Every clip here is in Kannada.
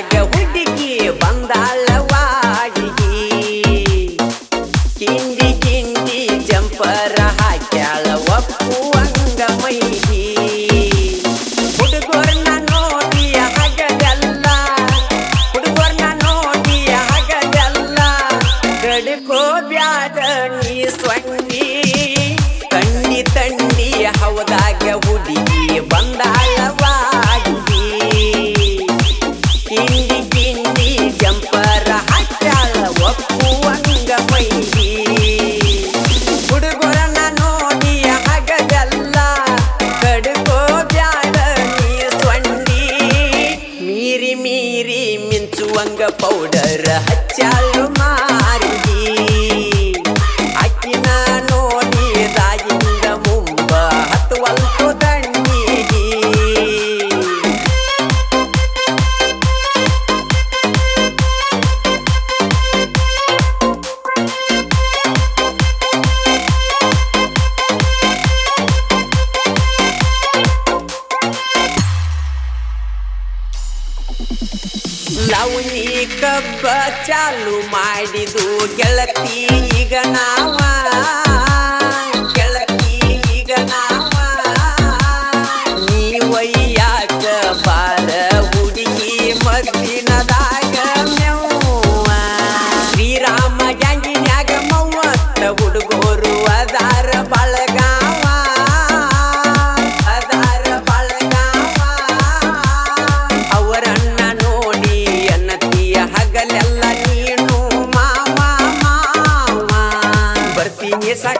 like that. We ನೀರಿ ಮಿಂಚುವಂಗ ಪೌಡರ್ ಹಚ್ಚಾಲು ಮಾರಿ. ಚಾಲು ಮಾಡಿದು ಗೆಳತಿ ಈಗ ನಾವ.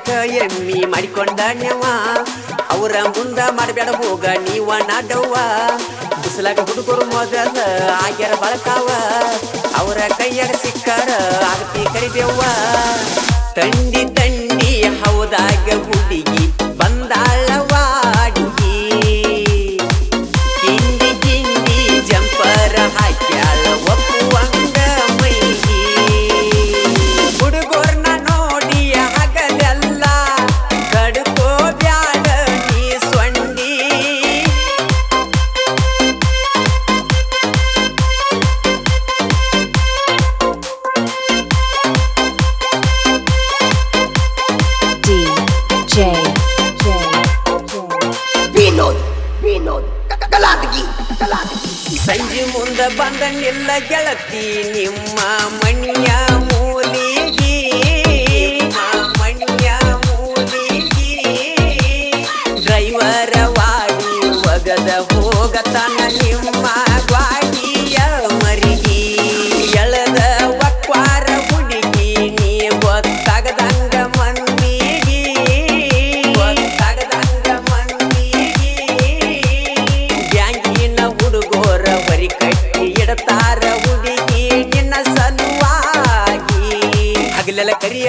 ಸಾಕ ಎಮ್ಮಿ ಮಾಡಿಕೊಂಡವ ಅವರ ಮುಂದ ಮಾಡಬೇಡ ಹೋಗ, ನೀವ ನಾಡವ್ವ. ಬಿಸಿಲಾಗ ಹುಡುಗರು ಮೊದಲ ಆಗ್ಯಾರ ಬಳಕಾವ. ಅವರ ಕೈಯಾಗ ಸಿಕ್ಕಾರ ಆಗತಿ ಕರಿದೇವ್ವ ತಂಡಿ ತಂಡಿ ಹೌದಾಗ ಸಂಜೆ ಮುಂದ ಬಂದ ನಿಲ್ಲ ಗೆಳತಿ ನಿಮ್ಮ ಮಣ್ಯ ಮೂಲಿಗೆ. ಮಣ್ಯ ಮೂಲಿಗೆ. ಡ್ರೈವರ ವಾಡಿ ಒಗದ ಹೋಗತನ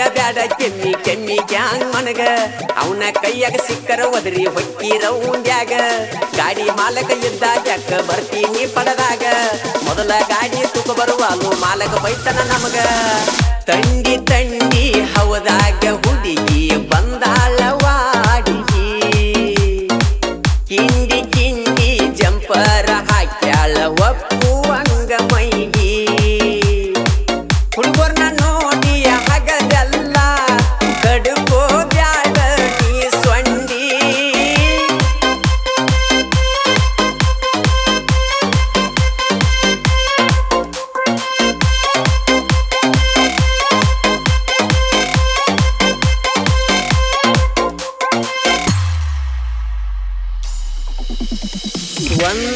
ಬ್ಯಾಡ, ಕೆಮ್ಮಿ ಕೆಮ್ಮಿ ಗ್ಯಾಂಗ್ ಮನಗ. ಅವನ ಕೈಯಾಗ ಸಿಕ್ಕರ ಒದರಿ ಹೊಕ್ಕಿ ಉಂಡ್ಯಾಗ ಗಾಡಿ ಮಾಲಕ ಇದ್ದಾಗ ಯಾಕ ಬರ್ತೀನಿ ಪಡದಾಗ. ಮೊದಲ ಗಾಡಿ ತುಕ ಬರುವಾಲು ಮಾಲಕ ಬೈತನ ನಮಗ. ತಂಡಿ ತಂಡಿ ಹವದಾಗ ಹುಡುಗಿ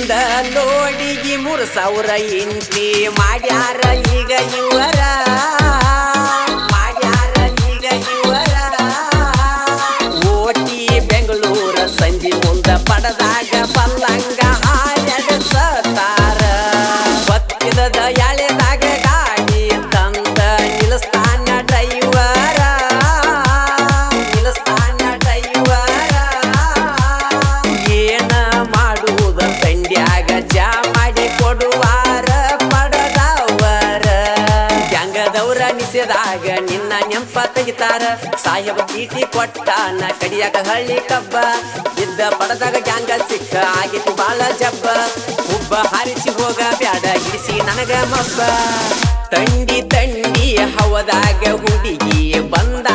ಒಂದ ನೋಡಿಗಿ ಮೂರು ಸಾವಿರ ಇಂತಿ ಮಾಡ್ಯಾರ ತೆಗಿತಾರ ಸಾಹೇಬ ಕೊಟ್ಟ ಕೊಟ್ಟಾನ ಕಡಿಯಾಕ ಹಳ್ಳಿ ಕಬ್ಬ. ಇದ್ದ ಪಡದಾಗ ಗ್ಯಾಂಗ ಸಿಕ್ಕ, ಆಗಿತ್ತು ಬಾಳ ಜಬ್ಬ. ಉಬ್ಬ ಹಾರಿಸಿ ಹೋಗ, ಬ್ಯಾಡ ಹಿಡಿಸಿ ನನಗ ಮಬ್ಬ. ತಂಡಿ ತಂಡಿ ಹವದಾಗ ಹುಡುಗಿ ಬಂದ